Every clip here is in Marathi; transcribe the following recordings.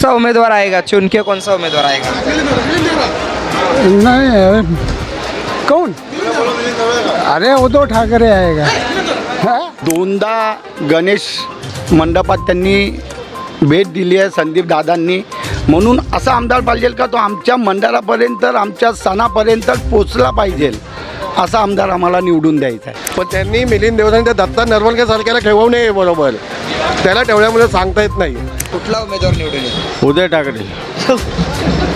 सा उम्मीदवार आएगा चुन के कौन सा उम्मीदवार आएगा नहीं कौन अरे उद्धव ठाकरे आएगा हाँ? दोनदा गणेश मंडपात त्यांनी भेट दिली आहे संदीप दादांनी. म्हणून असा आमदार पाहिजे का तो आमच्या मंडळापर्यंत आमच्या सणापर्यंत पोचला पाहिजे. असा आमदार आम्हाला निवडून द्यायचा आहे. पण त्यांनी मिलिंद देवधर त्या दत्ता नरवलकर सारख्याला ठेवू नये बरोबर. त्याला ठेवल्यामुळे सांगता येत नाही. कुठला उमेदवार निवडून येईल? उदय ठाकरे.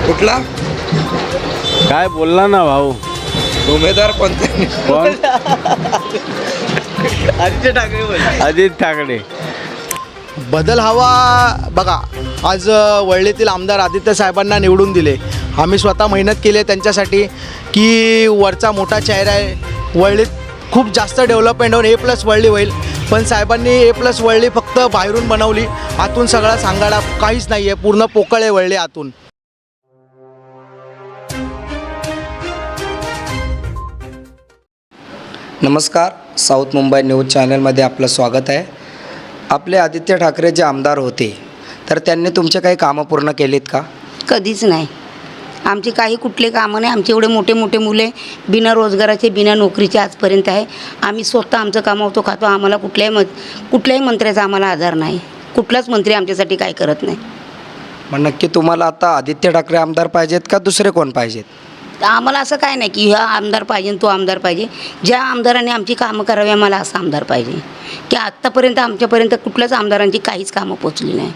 कुठला? काय बोलला ना भाऊ? उमेदवार कोणता? कोण? आदित्य ठाकरे बोल अजित ठाकरे. बदल हवा बघा. आज अ, वळलेतील आमदार आदित्य साहेबांना निवडून दिले. आम्ही स्वतः मेहनत केली आहे त्यांच्यासाठी की वरचा मोठा चेहरा आहे. वळलीत खूप जास्त डेव्हलपमेंट होऊन ए प्लस वळली होईल. पण साहेबांनी ए प्लस वळली फक्त बाहेरून बनवली. आतून सगळा सांगाडा काहीच नाही आहे पूर्ण पोकळे वळले आतून. नमस्कार. साऊथ मुंबई न्यूज चॅनलमध्ये आपलं स्वागत आहे. आपले आदित्य ठाकरे जे आमदार होते तर त्यांनी तुमचे काही कामं पूर्ण केलीत का? कधीच नाही. आमची काही कुठले कामं नाही. आमचे एवढे मोठे मोठे मुले बिना रोजगाराचे बिना नोकरीचे आजपर्यंत आहे. आम्ही स्वतः आमचं कामावतो खातो. आम्हाला कुठल्याही मत कुठल्याही मंत्र्याचा आम्हाला आधार नाही. कुठलाच मंत्री आमच्यासाठी काय करत नाही. मग नक्की तुम्हाला आता आदित्य ठाकरे आमदार पाहिजेत का दुसरे कोण पाहिजेत? तर आम्हाला असं काय नाही की हा आमदार पाहिजे आणि तो आमदार पाहिजे. ज्या आमदाराने आमची कामं करावी आम्हाला असा आमदार पाहिजे. की आत्तापर्यंत आमच्यापर्यंत कुठल्याच आमदारांची काहीच कामं पोचली नाही.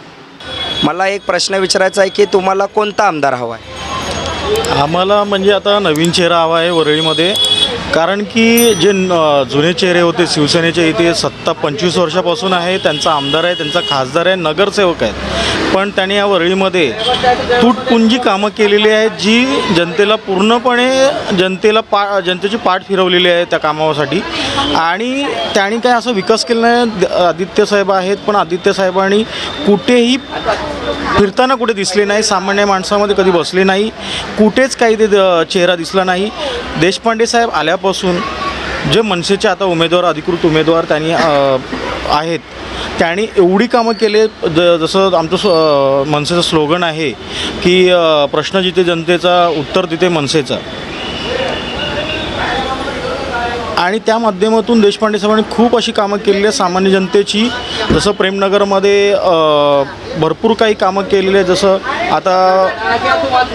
मला एक प्रश्न विचारायचा आहे की तुम्हाला कोणता आमदार हवा आहे? आम्हाला म्हणजे आता नवीन चेहरा हवा आहे वरळीमध्ये. कारण की जे न- जुने चेहरे होते शिवसेनेचे इथे सत्ता पंचवीस वर्षापासून आहे. त्यांचा आमदार आहे त्यांचा खासदार आहे नगरसेवक आहेत. पण त्यांनी या वरळीमध्ये तुटपुंजी कामं केलेली आहेत जी जनतेला पूर्णपणे जनतेला पा जनतेची पाठ फिरवलेली आहे त्या कामासाठी. आणि त्यांनी काय असं विकास केला नाही. आदित्यसाहेब आदित्य साहेब आहेत पण आदित्य साहेबांनी कुठेही फिरताना कुठे दिसले नाही सामान्य माणसामध्ये कधी बसले नाही कुठेच काही ते चेहरा दिसला नाही. देशपांडे साहेब आल्यापासून जे मनसेचे आता उमेदवार अधिकृत उमेदवार त्यांनी आहेत त्यांनी एवढी कामं केले ज जसं आमचं स्व- मनसेचं स्लोगन आहे की प्रश्न जिथे जनतेचा उत्तर तिथे मनसेचा. आणि त्या माध्यमातून देशपांडे साहेबांनी खूप अशी कामं केलेली आहेत. सामान्य जनतेची जसं प्रेमनगरमध्ये भरपूर काही कामं केलेली आहे जसं आता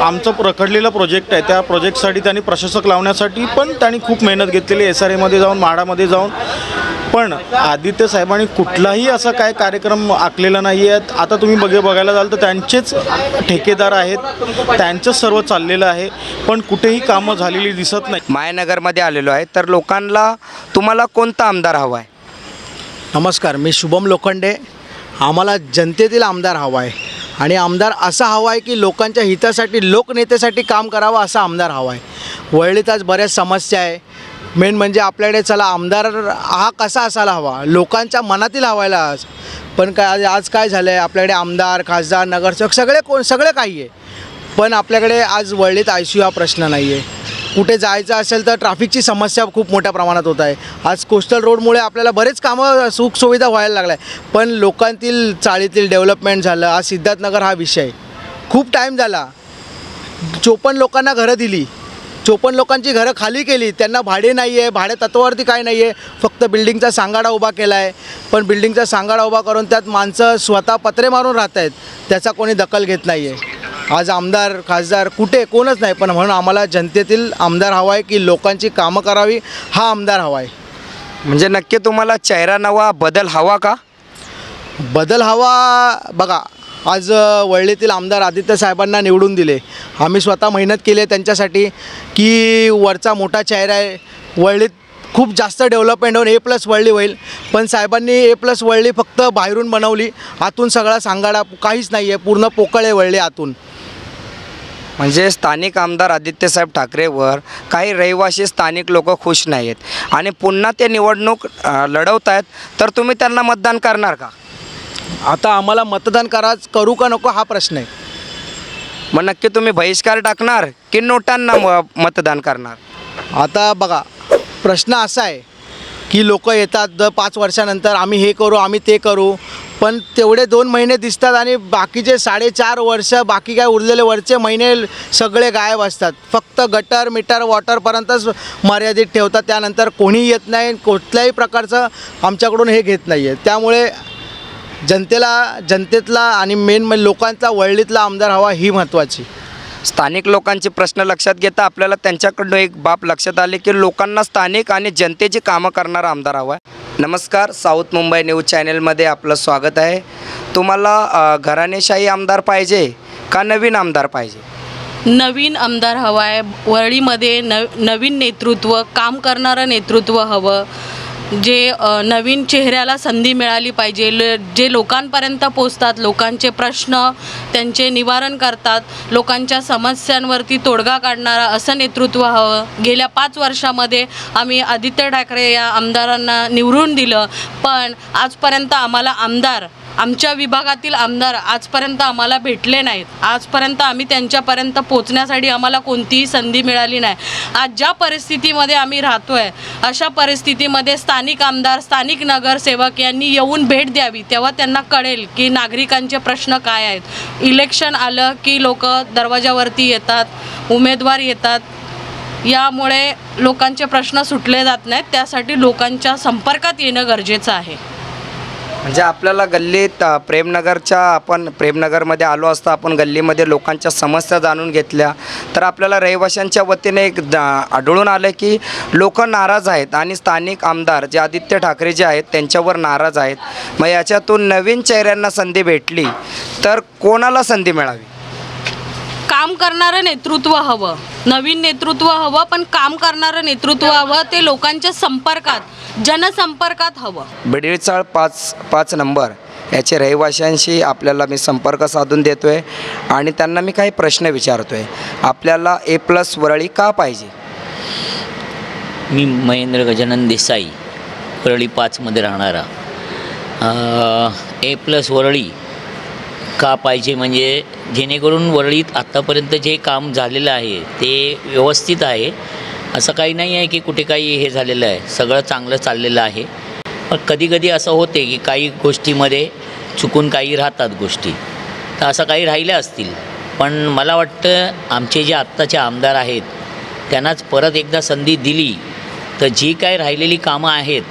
आमचं रखडलेला प्रोजेक्ट आहे. त्या प्रोजेक्टसाठी त्यांनी प्रशासक लावण्यासाठी पण त्यांनी खूप मेहनत घेतलेली एस आर एमध्ये जाऊन म्हाडामध्ये जाऊन पण आदित्य साहेबांनी कुठलाही असा काय कार्यक्रम आखलेला नाही आहेत आता तुम्ही बघे बघायला जाल तर त्यांचेच ठेकेदार आहेत. त्यांचंच सर्व चाललेलं आहे. पण कुठेही कामं झालेली दिसत नाही. मायानगरमध्ये आलेलो आहे. तर लोकांना तुम्हाला कोणता आमदार हवा आहे नमस्कार मी शुभम लोखंडे. आम्हाला जनतेतील आमदार हवा आहे आणि आमदार असा हवा आहे की लोकांच्या हितासाठी लोकनेतेसाठी काम करावं असा आमदार हवा आहे वळलीत आज बऱ्याच समस्या आहे. मेन म्हणजे आपल्याकडे चला आमदार हा कसा असायला हवा? लोकांच्या मनातील हवायला आज. पण काय आज- आज काय झालं आहे आपल्याकडे आमदार खासदार नगरसेवक सगळे कोण सगळे काही आहे. पण आपल्याकडे आज वळलीत आय सी यू हा प्रश्न नाही आहे कुठे जायचं असेल तर ट्रॅफिकची समस्या खूप मोठ्या प्रमाणात होत आहे. आज कोस्टल रोडमुळे आपल्याला बरेच कामं सुखसुविधा व्हायला लागल्या. आहे पण लोकांतील चाळीतील डेव्हलपमेंट झालं. आज सिद्धार्थनगर हा विषय. खूप टाईम झाला. चोपन्न लोकांना घरं दिली. चोपन्न लोकांची घरं खाली केली. त्यांना भाडे नाही आहे भाडे तत्वावरती काय नाही आहे फक्त बिल्डिंगचा सांगाडा उभा केला आहे पण बिल्डिंगचा सांगाडा उभा करून त्यात माणसं स्वतः पत्रे मारून राहत आहेत त्याचा कोणी दखल घेत नाही आहे आज आमदार खासदार कुठे कोणच नाही. पण म्हणून आम्हाला जनतेतील आमदार हवा आहे की लोकांची कामं करावी हा आमदार हवा आहे म्हणजे नक्की तुम्हाला चेहरा नवा बदल हवा का? बदल हवा बघा आज वळलीतील वळलेतील आमदार आदित्य साहेबांना निवडून दिले. आम्ही स्वतः मेहनत केली आहे त्यांच्यासाठी की वरचा मोठा चेहरा आहे. वळलीत खूप जास्त डेव्हलपमेंट होऊन ए प्लस वळली होईल. पण साहेबांनी ए प्लस वळली फक्त बाहेरून बनवली. आतून सगळा सांगाडा काहीच नाही आहे. पूर्ण पोकळे वळले आतून. म्हणजे स्थानिक आमदार आदित्यसाहेब ठाकरेवर काही रहिवासी स्थानिक लोक खुश नाही आहेत आणि पुन्हा ते निवडणूक लढवत आहेत तर तुम्ही त्यांना मतदान करणार का? आता आम्हाला मतदान कराच करू का नको हा प्रश्न आहे. मग नक्की तुम्ही बहिष्कार टाकणार की नोटांना म- मतदान करणार? आता बघा प्रश्न असा आहे की लोक येतात दर पाच वर्षानंतर आम्ही हे करू आम्ही ते करू पण तेवढे दोन महिने दिसतात आणि बाकीचे साडेचार वर्ष बाकी काय उरलेले वरचे महिने सगळे गायब असतात. फक्त गटर मीटर वॉटरपर्यंतच मर्यादित ठेवतात. त्यानंतर कोणी येत नाही कुठल्याही प्रकारचं आमच्याकडून हे घेत नाही आहे त्यामुळे जनतेला जनतेतला आणि मेन म्हणजे लोकांचा वळलीतला आमदार हवा ही महत्त्वाची स्थानिक लोकांचे प्रश्न लक्षात घेता आपल्याला त्यांच्याकडून एक बाब लक्षात आले की लोकांना स्थानिक आणि जनतेची कामं करणारा आमदार हवा आहे. नमस्कार साऊथ मुंबई न्यूज चॅनलमध्ये आपलं स्वागत आहे. तुम्हाला घराणेशाही आमदार पाहिजे का नवीन आमदार पाहिजे? नवीन आमदार हवा आहे. वरळीमध्ये न नवीन नेतृत्व काम करणारं नेतृत्व हवं. जे नवीन चेहऱ्याला संधी मिळाली पाहिजे ल जे लोकांपर्यंत पोचतात लोकांचे प्रश्न त्यांचे निवारण करतात लोकांच्या समस्यांवरती तोडगा काढणारा असं नेतृत्व हवं. गेल्या पाच वर्षामध्ये आम्ही आदित्य ठाकरे या आमदारांना निवडून दिलं पण आजपर्यंत आम्हाला आमदार आमच्या विभागातील आमदार आजपर्यंत आम्हाला भेटले नाहीत. आजपर्यंत आम्ही त्यांच्यापर्यंत पोचण्यासाठी आम्हाला कोणतीही संधी मिळाली नाही. आज ज्या परिस्थितीमध्ये आम्ही राहतो आहे अशा परिस्थितीमध्ये स्थानिक आमदार स्थानिक नगरसेवक यांनी येऊन भेट द्यावी तेव्हा त्यांना कळेल की नागरिकांचे प्रश्न काय आहेत. इलेक्शन आलं की लोक दरवाजावरती येतात उमेदवार येतात. यामुळे लोकांचे प्रश्न सुटले जात नाहीत. त्यासाठी लोकांच्या संपर्कात येणं गरजेचं आहे. म्हणजे आपल्याला गल्लीत अ, प्रेमनगरच्या आपण प्रेमनगरमध्ये आलो असता आपण गल्लीमध्ये लोकांच्या समस्या जाणून घेतल्या. तर आपल्याला रहिवाशांच्या वतीने एक द- आढळून आलं की लोक नाराज आहेत आणि स्थानिक आमदार जे आदित्य ठाकरे जे आहेत त्यांच्यावर नाराज आहेत. मग याच्यातून नवीन चेहऱ्यांना संधी भेटली तर कोणाला संधी मिळावी? काम करणारं नेतृत्व हवं. नवीन नेतृत्व हवं पण काम करणारं नेतृत्व हवं ते लोकांच्या संपर्कात जनसंपर्कात हवं. बिडीचाळ पाच पाच नंबर. याचे रहिवाशांशी आपल्याला मी संपर्क साधून देतो आहे आणि त्यांना मी काही प्रश्न विचारतो आहे आपल्याला ए प्लस वरळी का पाहिजे? मी महेंद्र गजानन देसाई वरळी पाचमध्ये राहणारा. ए प्लस वरळी का पाहिजे म्हणजे जेणेकरून वरळीत आत्तापर्यंत जे काम झालेलं आहे ते व्यवस्थित आहे. असं काही नाही आहे की कुठे काही हे झालेलं आहे. सगळं चांगलं चाललेलं आहे. पण कधीकधी असं होते की काही गोष्टीमध्ये चुकून काही राहतात गोष्टी. तर असं काही राहिल्या असतील. पण मला वाटतं आमचे जे आत्ताचे आमदार आहेत त्यांनाच परत एकदा संधी दिली तर जी काय राहिलेली कामं आहेत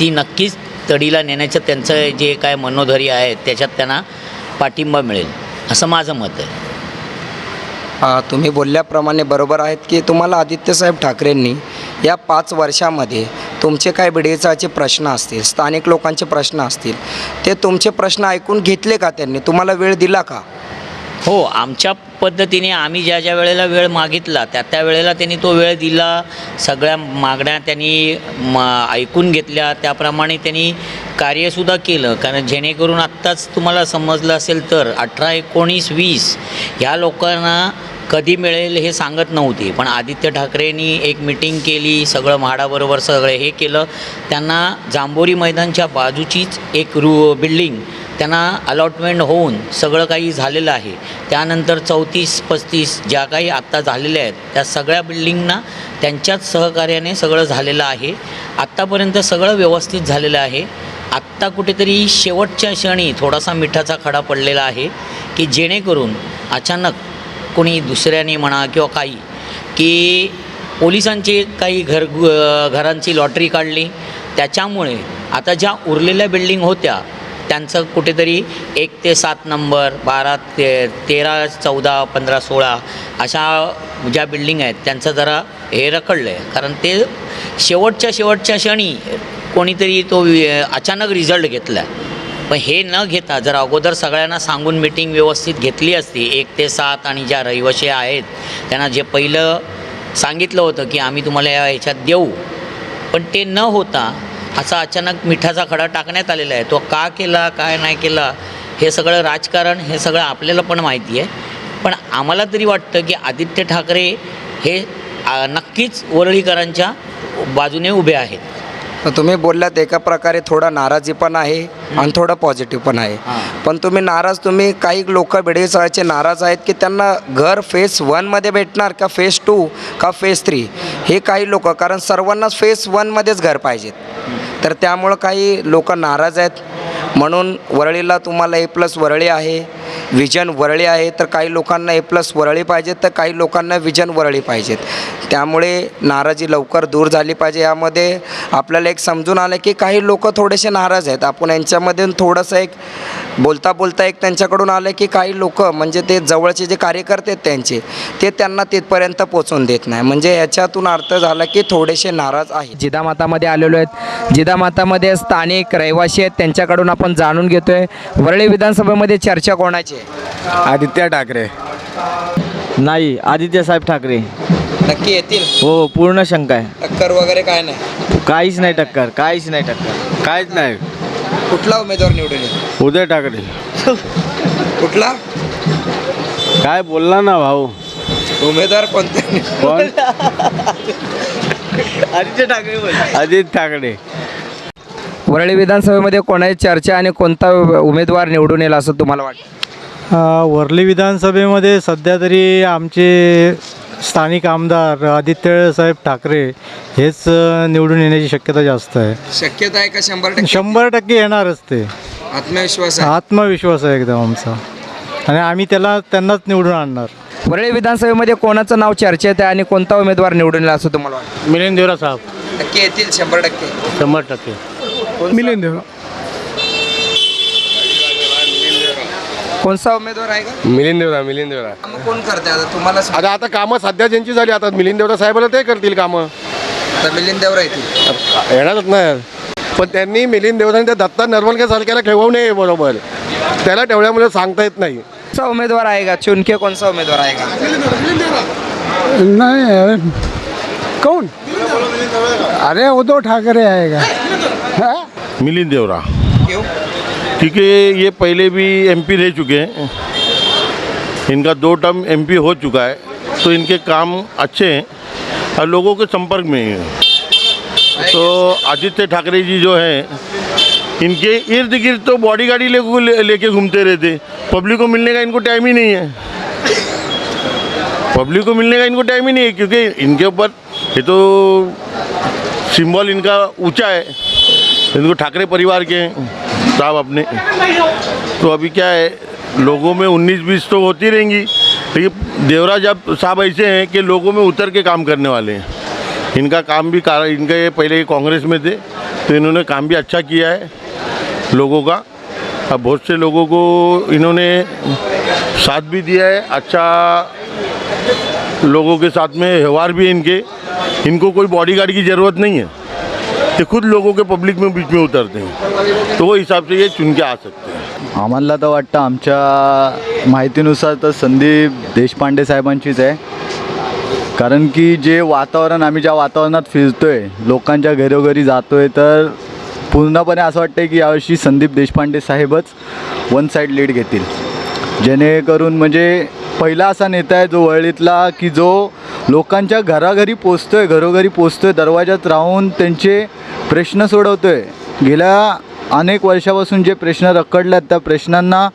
ती नक्कीच तडीला नेण्याचं त्यांचं जे काय मनोधरी आहे त्याच्यात त्यांना पाठिंबा मिळेल असं माझं मत आहे. हां तुम्ही बोलल्याप्रमाणे बरोबर आहेत की तुम्हाला आदित्यसाहेब ठाकरेंनी या पाच वर्षामध्ये तुमचे काय बिडेचाचे प्रश्न असतील स्थानिक लोकांचे प्रश्न असतील ते तुमचे प्रश्न ऐकून घेतले का त्यांनी? तुम्हाला वेळ दिला का? हो आमच्या पद्धतीने आम्ही ज्या ज्या वेळेला वेळ मागितला त्या त्या वेळेला त्यांनी तो वेळ दिला. सगळ्या मागण्या त्यांनी म ऐकून घेतल्या. त्याप्रमाणे त्यांनी कार्यसुद्धा केलं. कारण जेणेकरून आत्ताच तुम्हाला समजलं असेल तर अठरा एकोणीस वीस ह्या लोकांना कधी मिळेल हे सांगत नव्हते. पण आदित्य ठाकरेंनी एक मिटिंग केली सगळं म्हाडाबरोबर सगळं हे केलं. त्यांना जांभोरी मैदानच्या बाजूचीच एक रू बिल्डिंग त्यांना अलॉटमेंट होऊन सगळं काही झालेलं आहे. त्यानंतर चौतीस पस्तीस ज्या काही आत्ता झालेल्या आहेत त्या सगळ्या बिल्डिंगना त्यांच्याच सहकार्याने सगळं झालेलं आहे. आत्तापर्यंत सगळं व्यवस्थित झालेलं आहे. आत्ता कुठेतरी शेवटच्या क्षणी थोडासा मिठाचा खडा पडलेला आहे की जेणेकरून अचानक कोणी दुसऱ्याने म्हणा किंवा काही की पोलिसांची काही घर घरांची लॉटरी काढली. त्याच्यामुळे आता ज्या उरलेल्या बिल्डिंग होत्या त्यांचं कुठेतरी एक ते सात नंबर बारा ते तेरा चौदा पंधरा सोळा अशा ज्या बिल्डिंग आहेत त्यांचं जरा हे रखडलं आहे कारण ते शेवटच्या शेवटच्या क्षणी कोणीतरी तो अचानक रिझल्ट घेतला पण हे न घेता जर अगोदर सगळ्यांना सांगून मिटिंग व्यवस्थित घेतली असती एक ते सात आणि ज्या रहिवाशी आहेत त्यांना जे पहिलं सांगितलं होतं की आम्ही तुम्हाला या ह्याच्यात देऊ. पण ते न होता असा अचानक मिठाचा खडा टाकण्यात आलेला आहे. तो का केला काय नाही केला हे सगळं राजकारण हे सगळं आपल्याला पण माहिती आहे. पण आम्हाला तरी वाटतं की आदित्य ठाकरे हे नक्कीच वरळीकरांच्या बाजूने उभे आहेत. तर तुम्ही बोललात एका प्रकारे थोडा नाराजी पण आहे आणि थोडं पॉझिटिव्ह पण आहे. पण तुम्ही नाराज तुम्ही काही लोक बेडेसाचे नाराज आहेत की त्यांना घर फेस वनमध्ये भेटणार का फेस टू का फेस थ्री हे काही लोक कारण सर्वांनाच फेस वनमध्येच घर पाहिजेत. तर त्यामुळं काही लोक नाराज आहेत. म्हणून वरळीला तुम्हाला ए प्लस वरळी आहे. विजन वरळी आहे तर काही लोकांना ए प्लस वरळी पाहिजेत तर काही लोकांना विजन वरळी पाहिजेत. त्यामुळे नाराजी लवकर दूर झाली पाहिजे. यामध्ये आपल्याला एक समजून आलं की काही लोक थोडेसे नाराज आहेत. आपण यांच्यामधून थोडंसं एक बोलता बोलता एक त्यांच्याकडून आलं की काही लोक म्हणजे ते जवळचे जे कार्यकर्ते आहेत त्यांचे ते त्यांना तिथपर्यंत पोचवून देत नाही. म्हणजे याच्यातून अर्थ झाला की थोडेसे नाराज आहे जिदामातामध्ये आलेलो आहेत. जिदामातामध्ये स्थानिक रहिवासी आहेत. त्यांच्याकडून आपण जाणून घेतोय. वरळी विधानसभेमध्ये चर्चा कोणाची? आदित्य ठाकरे. नाही आदित्य साहेब ठाकरे. नक्की येतील? हो पूर्ण शंका आहे. टक्कर वगैरे काय नाही. काहीच नाही टक्कर काहीच नाही टक्कर. काहीच नाही. कुठला उमेदवार निवडून येईल? उदय ठाकरे. कुठला? काय बोलला ना भाऊ? उमेदवार कोणते? कोण? आदित्य ठाकरे आदित्य ठाकरे. वरळी विधानसभेमध्ये कोणाची चर्चा आणि कोणता उमेदवार निवडून येईल असं तुम्हाला वाटतं? वर्ली विधानसभेमध्ये सध्या तरी आमचे स्थानिक आमदार आदित्य साहेब ठाकरे हेच निवडून येण्याची शक्यता जास्त आहे. शक्यता आहे का शंभर टक्के? शंभर टक्के येणारच ते. आत्मविश्वास आहे. आत्मविश्वास आहे एकदम आमचा. आणि आम्ही त्याला त्यांनाच निवडून आणणार. वरळी विधानसभेमध्ये कोणाचं नाव चर्चेत आहे आणि कोणता उमेदवार निवडून येईल असं तुम्हाला वाटतं? मिलिंद देवरा साहेब. नक्की येतील शंभर टक्के. शंभर टक्के. मिलिंद देवरा. कोणता उमेदवार आहे का? मिलिंद देवरा मिलिंद देवरा कोण करते आता? तुम्हाला सांग- आता आता कामं सध्या ज्यांची झाली आता मिलिंद देवरा साहेबाला ते करतील कामं. आता मिलिंद देवरा येतील. येणारच नाही पण त्यांनी मिलिंद देवरांनी त्या दत्ता नरवणकर सारख्याला ठेवू नये बरोबर. त्याला ठेवल्यामुळे सांगता येत नाही. कोणता उमेदवार आहे का? चुनके कोणता उमेदवार आहे का? नहीं अरे कौन अरे उद्धव ठाकरे आएगा हाँ? मिलिंद देवरा क्यों? क्योंकि ये पहले भी एमपी रह चुके हैं। इनका दो टर्म एमपी हो चुका है तो इनके काम अच्छे हैं और लोगों के संपर्क में ही तो आदित्य ठाकरे जी जो हैं, इनके इर्द गिर्द तो बॉडी गाड़ी ले, लेके घूमते रहते। पब्लिक को मिलने का इनको टाइम ही नहीं है। पब्लिक को मिलने का इनको टाइम ही नहीं है, क्योंकि इनके ऊपर ये तो सिंबल इनका ऊँचा है। इनको ठाकरे परिवार के हैं। साहब अपने। तो अभी क्या है, लोगों में उन्नीस बीस तो होती रहेंगी। लेकिन देवराज, अब साहब ऐसे हैं कि लोगों में उतर के काम करने वाले हैं। इनका काम भी कार, इनका ये पहले कांग्रेस में थे तो इन्होंने काम भी अच्छा किया है लोगों का। अब बहुत से लोगों को इन्होंने साथ भी दिया है अच्छा लोगों के साथ में व्यवहार भी इनके। इनको कोई बॉडीगार्ड की ज़रूरत नहीं है। ते खुद लोगों के पब्लिक में बीच में उतरते हैं। तो वो हिसाब से ये चुन के आ सकते हैं। आम्हाला तर वाटतं आमच्या माहितीनुसार तर संदीप देशपांडे साहेबांचीच आहे. कारण की जे वातावरण आम्ही ज्या वातावरणात फिरतोय लोकांच्या घरोघरी जातोय तर पूर्णपणे असं वाटतं की यावर्षी संदीप देशपांडे साहेबच वन साईड लीड घेतील. जेणेकरून म्हणजे पहिला असा नेता आहे जो वळलीतला की जो लोकांच्या घराघरी पोचतोय घरोघरी पोचतोय दरवाजात राहून त्यांचे प्रश्न सोडवतोय. गेल्या अनेक वर्षापासून जे प्रश्न रखडल्यात त्या प्रश्नांना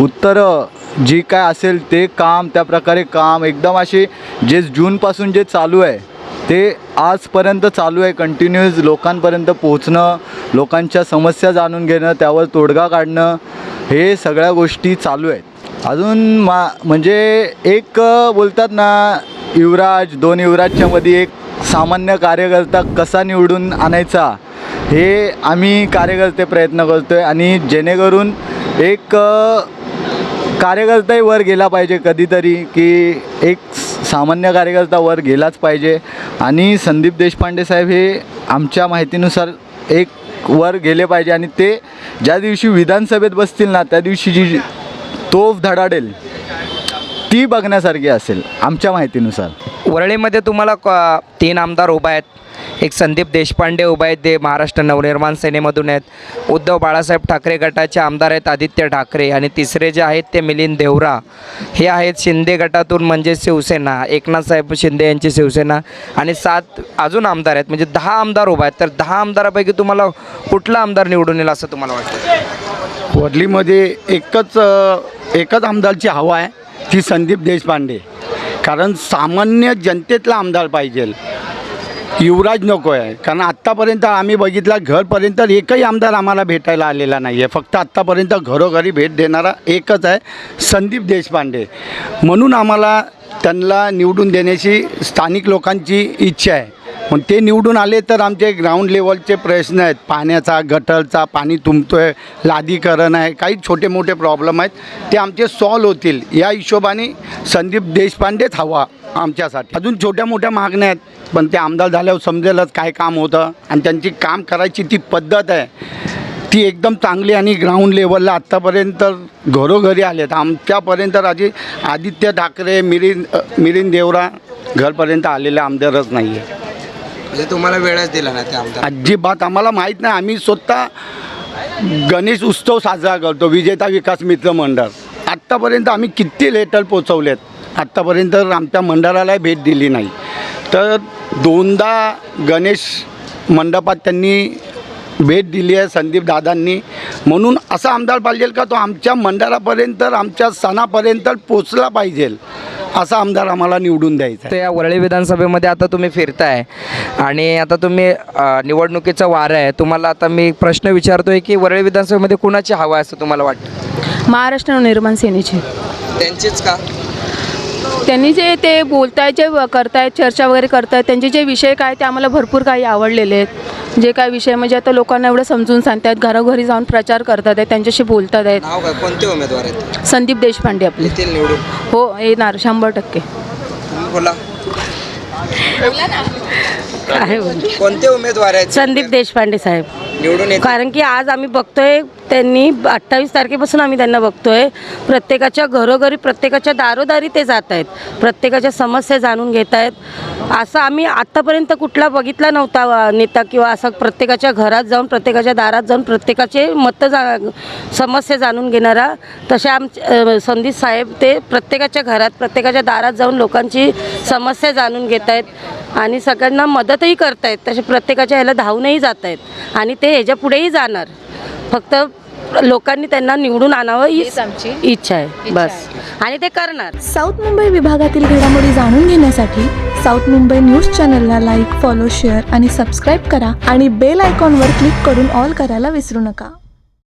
उत्तरं जी काय असेल ते काम त्या प्रकारे काम. एकदम असे जे जूनपासून जे चालू आहे ते आजपर्यंत चालू आहे. कंटिन्युअस लोकांपर्यंत पोहोचणं लोकांच्या समस्या जाणून घेणं त्यावर तोडगा काढणं हे सगळ्या गोष्टी चालू आहेत. अजून मा म्हणजे एक बोलतात ना युवराज दोन युवराजच्यामध्ये एक सामान्य कार्यकर्ता कसा निवडून आणायचा हे आम्ही कार्यकर्ते प्रयत्न करतो आहे आणि जेणेकरून एक कार्यकर्ताही वर गेला पाहिजे कधीतरी की एक सामान्य कार्यकर्ता वर गेलाच पाहिजे. आणि संदीप देशपांडे साहेब हे आमच्या माहितीनुसार एक वर गेले पाहिजे आणि ते ज्या दिवशी विधानसभेत बसतील ना त्या दिवशी जी तोफ धडाडेल ती बघण्यासारखी असेल आमच्या माहितीनुसार. वरळीमध्ये तुम्हाला क- तीन आमदार उभा आहेत. एक संदीप देशपांडे उभा आहेत ते महाराष्ट्र नवनिर्माण सेनेमधून आहेत. उद्धव बाळासाहेब ठाकरे गटाचे आमदार आहेत आदित्य ठाकरे आणि तिसरे जे आहेत ते मिलिंद देवरा. हे आहेत शिंदे गटातून म्हणजे शिवसेना एकनाथसाहेब शिंदे यांची शिवसेना आणि सात अजून आमदार आहेत म्हणजे दहा आमदार उभा आहेत. तर दहा आमदारापैकी तुम्हाला कुठला आमदार निवडून येईल असं तुम्हाला वाटतं? वडलीमध्ये एकच एकच आमदारची हवा आहे ती संदीप देशपांडे. कारण सामान्य जनतेतला आमदार पाहिजे. युवराज नको आहे. कारण आत्तापर्यंत आम्ही बघितला घरपर्यंत एकही आमदार आम्हाला भेटायला आलेला नाही आहे फक्त आत्तापर्यंत घरोघरी भेट देणारा एकच आहे संदीप देशपांडे. म्हणून आम्हाला त्यांना निवडून देण्याची स्थानिक लोकांची इच्छा आहे. पण ते निवडून आले तर आमचे ग्राउंड लेवलचे प्रश्न आहेत. पाण्याचा गटरचा पाणी तुंबतो आहे लादीकरण आहे काही छोटे मोठे प्रॉब्लेम आहेत. ते आमचे सॉल्व होतील. या हिशोबाने संदीप देशपांडेच हवा आमच्यासाठी. अजून छोट्या मोठ्या मागण्या आहेत पण ते आमदार झाल्यावर समजेलच काय काम होतं. आणि त्यांची काम करायची ती पद्धत आहे. ती एकदम चांगली आणि ग्राउंड लेवलला आत्तापर्यंत घरोघरी आलेत. आमच्यापर्यंत आधी आदित्य ठाकरे मिलिंद अ, मिलिंद देवरा घरपर्यंत आलेले आमदारच नाही आहे म्हणजे तुम्हाला वेळच दिला ना त्या आमदार. अजिबात आम्हाला माहीत नाही. आम्ही स्वतः गणेश उत्सव साजरा करतो विजेता विकास मित्र मंडळ. आत्तापर्यंत आम्ही किती लेटर पोचवलेत? आत्तापर्यंत आमच्या मंडळाला भेट दिली नाही. तर दोनदा गणेश मंडपात त्यांनी भेट दिली आहे संदीप दादांनी. म्हणून असा आमदार पाहिजे का तो आमच्या मंडळापर्यंत आमच्या सणापर्यंत पोचला पाहिजे. असा आमदार आम्हाला निवडून द्यायचा तर या वरळी विधानसभेमध्ये आता तुम्ही फिरताय आणि आता तुम्ही अ, निवडणुकीचं वारं आहे. तुम्हाला आता मी प्रश्न विचारतोय की वरळी विधानसभेमध्ये कुणाची हवा आहे असं तुम्हाला वाटतं? महाराष्ट्र नवनिर्माण सेनेचे. त्यांचीच का? त्यांनी जे ते बोलतायत जे करतायत चर्चा वगैरे करतायत त्यांचे जे विषय काय ते आम्हाला भरपूर काही आवडलेले आहेत. जे काय विषय म्हणजे आता लोकांना एवढं समजून सांगतायत घरोघरी जाऊन प्रचार करतात आहेत त्यांच्याशी बोलतात आहेत नाव काय? कोणते उमेदवार आहेत? संदीप देशपांडे आपले. येतील निवडून. हो येणार शंभर टक्के. तुम्ही बोला. काय बोलू? कोणते उमेदवार आहेत? संदीप देशपांडे साहेब. निवडून येतील. कारण की आज आम्ही बघतोय त्यांनी अठ्ठावीस तारखेपासून आम्ही त्यांना बघतोय. प्रत्येकाच्या घरोघरी प्रत्येकाच्या दारोदारी ते जात आहेत. प्रत्येकाच्या समस्या जाणून घेत आहेत. असं आम्ही आत्तापर्यंत कुठला बघितला नव्हता अ, नेता किंवा असं प्रत्येकाच्या घरात जाऊन प्रत्येकाच्या दारात जाऊन प्रत्येकाचे मतं जा समस्या जाणून घेणारा तसे आम अ, संदीप साहेब ते प्रत्येकाच्या घरात प्रत्येकाच्या दारात जाऊन लोकांची समस्या जाणून घेत आहेत आणि सगळ्यांना मदतही करतायत. तसे प्रत्येकाच्या ह्याला धावूनही जात आहेत आणि ते ह्याच्या पुढेही जाणार. फक्त लोकांनी त्यांना निवडून आणावं हीच आमची इच्छा आहे. बस. आणि ते करणार. साऊथ मुंबई विभागातील घडामोडी जाणून घेण्यासाठी साऊथ मुंबई न्यूज चॅनलला लाईक फॉलो शेअर आणि सबस्क्राईब करा आणि बेल आयकॉनवर क्लिक करून ऑल करायला विसरू नका.